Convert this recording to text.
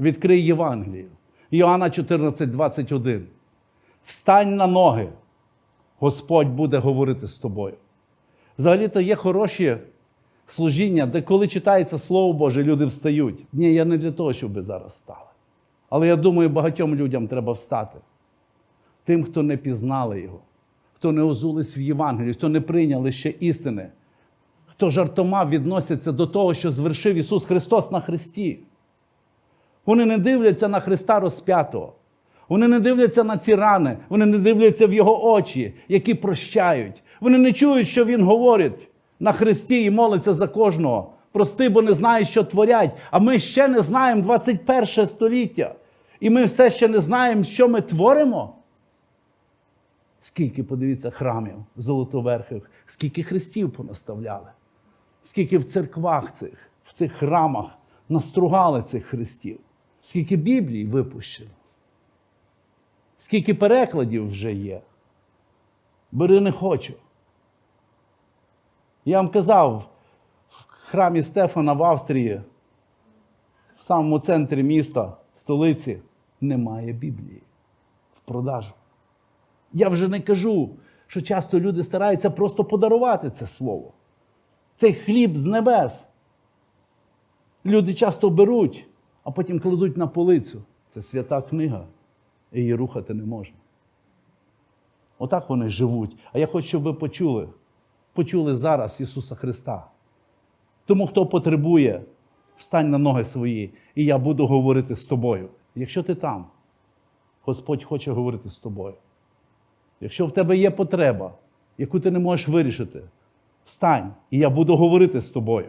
Відкрий Євангелію. Іоанна 14, 21. Встань на ноги. Господь буде говорити з тобою. Взагалі-то є хороші служіння, де коли читається Слово Боже, люди встають. Ні, я не для того, щоб ви зараз встали. Але я думаю, багатьом людям треба встати. Тим, хто не пізнали Його, хто не озулись в Євангелії, хто не прийняли ще істини, хто жартома відносяться до того, що звершив Ісус Христос на Христі. Вони не дивляться на Христа розп'ятого. Вони не дивляться на ці рани, вони не дивляться в Його очі, які прощають. Вони не чують, що Він говорить на Христі і молиться за кожного. Прости, бо не знають, що творять. А ми ще не знаємо 21 століття. І ми все ще не знаємо, що ми творимо. Скільки, подивіться, храмів золотоверхих, скільки хрестів понаставляли, скільки в церквах цих, в цих храмах настругали цих хрестів, скільки Біблій випущено, скільки перекладів вже є. Бери не хочу. Я вам казав, в храмі Стефана в Австрії, в самому центрі міста, столиці, немає Біблії в продажу. Я вже не кажу, що часто люди стараються просто подарувати це слово. Цей хліб з небес. Люди часто беруть, а потім кладуть на полицю. Це свята книга, і її рухати не можна. Отак вони живуть. А я хочу, щоб ви почули, почули зараз Ісуса Христа. Тому, хто потребує, встань на ноги свої, і я буду говорити з тобою. Якщо ти там, Господь хоче говорити з тобою. Якщо в тебе є потреба, яку ти не можеш вирішити, встань, і я буду говорити з тобою.